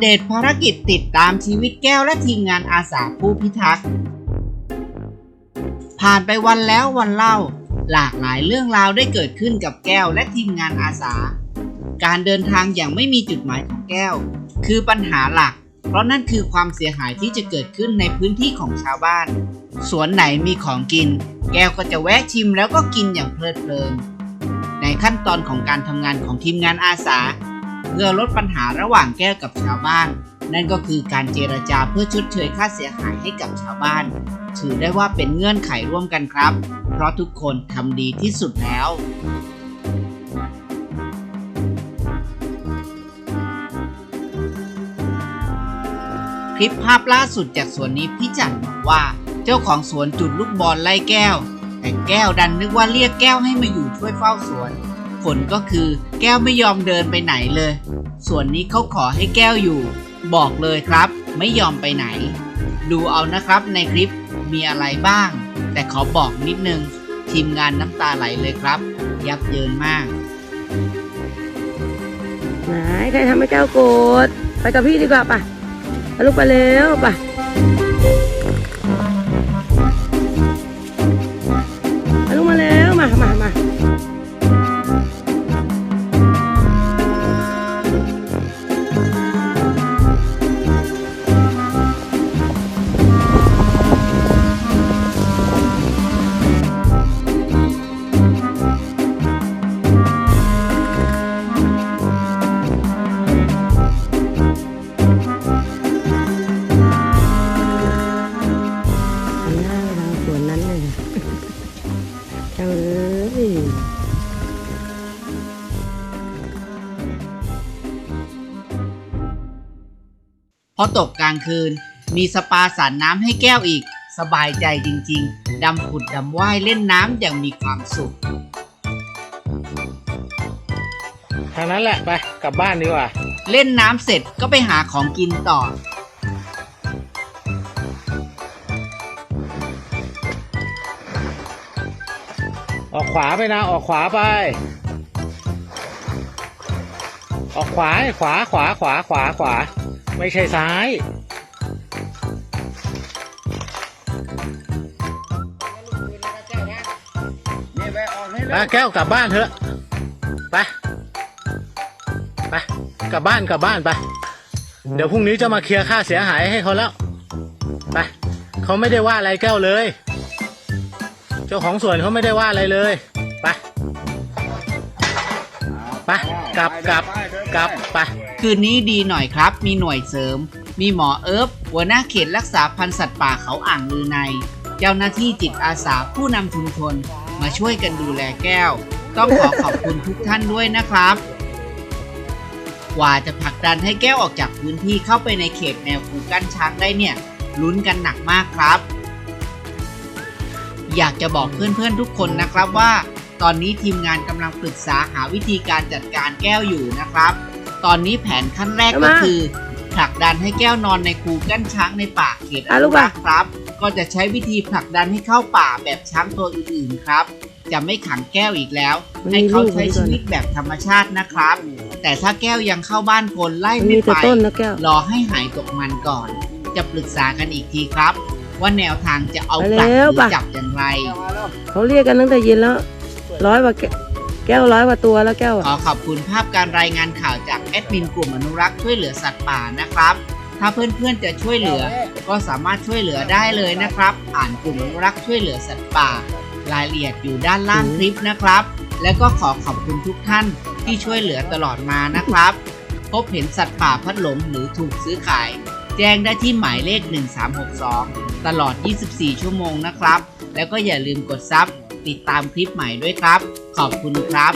เดตภารกิจติดตามชีวิตแก้วและทีมงานอาสาผู้พิทักษ์ ผ่านไปวันแล้ววันเล่า หลากหลายเรื่องราวได้เกิดขึ้นกับแก้วและทีมงานอาสา การเดินทางอย่างไม่มีจุดหมายของแก้ว คือปัญหาหลัก เพราะนั่นคือความเสียหายที่จะเกิดขึ้นในพื้นที่ของชาวบ้าน สวนไหนมีของกิน แก้วก็จะแวะชิมแล้วก็กินอย่างเพลิดเพลิน ในขั้นตอนของการทำงานของทีมงานอาสา เพื่อลดปัญหาระหว่างแก้วกับชาวบ้าน นั่นก็คือการเจรจาเพื่อชดเชยค่าเสียหายให้กับชาวบ้าน ถือได้ว่าเป็นเงื่อนไขร่วมกันครับ เพราะทุกคนทำดีที่สุดแล้วคลิปภาพล่าสุดจากสวนนี้พี่จันบอกว่า เจ้าของสวนจุดลูกบอลไล่แก้ว แต่แก้วดันนึกว่าเรียกแก้วให้มาอยู่ช่วยเฝ้าสวน ผลก็คือ แก้วไม่ยอมเดินไปไหนเลย ส่วนนี้เขาขอให้แก้วอยู่ บอกเลยครับ ไม่ยอมไปไหน ดูเอานะครับในคลิปมีอะไรบ้าง แต่ขอบอกนิดนึง ทีมงานน้ำตาไหลเลยครับ ยับเยินมากไหนใครทำให้แก้วโกรธไปกับพี่ดีกว่าป่ะลูกไปเร็วป่ะ จ้าเอ้ยพอตกกลางคืน มีสปาสารน้ำให้แก้วอีก สบายใจจริง ๆ ดำผุดดำว่ายเล่นน้ำอย่างมีความสุข ทางนั้นแหละไปกลับบ้านดีกว่า เล่นน้ำเสร็จก็ไปหาของกินต่อ ออกขวาไปนะ ออกขวาไป ออกขวา ขวา ขวา ขวา ขวา ขวา ไม่ใช่ซ้ายไปแก้วกลับบ้านเถอะ ไป ไป กลับบ้านกลับบ้านไป เดี๋ยวพรุ่งนี้จะมาเคลียร์ค่าเสียหายให้เขาแล้ว ไป เขาไม่ได้ว่าอะไรแก้วเลย เจ้าของสวนเขาไม่ได้ว่าอะไรเลย ไป ไป กลับกลับกลับไป คืนนี้ดีหน่อยครับ มีหน่วยเสริม มีหมอเอิบหัวหน้าเขตรักษาพันธุ์สัตว์ป่าเขาอ่างลือใน เจ้าหน้าที่จิตอาสาผู้นำชุมชน มาช่วยกันดูแลแก้ว ต้องขอขอบคุณทุกท่านด้วยนะครับ กว่าจะผลักดันให้แก้วออกจากพื้นที่เข้าไปในเขตแนวคูกั้นช้างได้เนี่ยลุ้นกันหนักมากครับ อยากจะบอกเพื่อนๆทุกคนนะครับว่า ตอนนี้ทีมงานกำลังปรึกษาหาวิธีการจัดการแก้วอยู่นะครับ ตอนนี้แผนขั้นแรกก็คือผลักดันให้แก้วนอนในคูกั้นช้างในป่าเขตอนุรักษ์ครับ ก็จะใช้วิธีผลักดันให้เข้าป่าแบบช้างตัวอื่นๆครับ จะไม่ขังแก้วอีกแล้ว ให้เขาใช้ชีวิตแบบธรรมชาตินะครับ แต่ถ้าแก้วยังเข้าบ้านคนไล่มันไม่มีแต่ไปต้นนะแก้วรอให้หายตกมันก่อน จะปรึกษากันอีกทีครับ ว่าแนวทางจะเอาไปกลับหแล้วรือป่ะจับอย่างไรเขาเรียกกันตั้งแต่เย็นแล้วร้อยกว่าแก้วแก้วร้อยกว่าตัวแล้วแก้วขอะอขอบคุณภาพการรายงานข่าวจากแอดมินกลุ่มอนุรักษ์ช่วยเหลือสัตว์ป่านะครับ ถ้าเพื่อนๆจะช่วยเหลือ ก็สามารถช่วยเหลือได้เลยนะครับ อ่านกลุ่มอนุรักษ์ช่วยเหลือสัตว์ป่า รายละเอียดอยู่ด้านล่างคลิปนะครับ และก็ขอขอบคุณทุกท่านที่ช่วยเหลือตลอดมานะครับ พบเห็นสัตว์ป่าพัดหลงหรือถูกซื้อขาย แจ้งได้ที่หมายเลข 1362 ตลอด 24 ชั่วโมงนะครับ แล้วก็อย่าลืมกดซับติดตามคลิปใหม่ด้วยครับ ขอบคุณครับ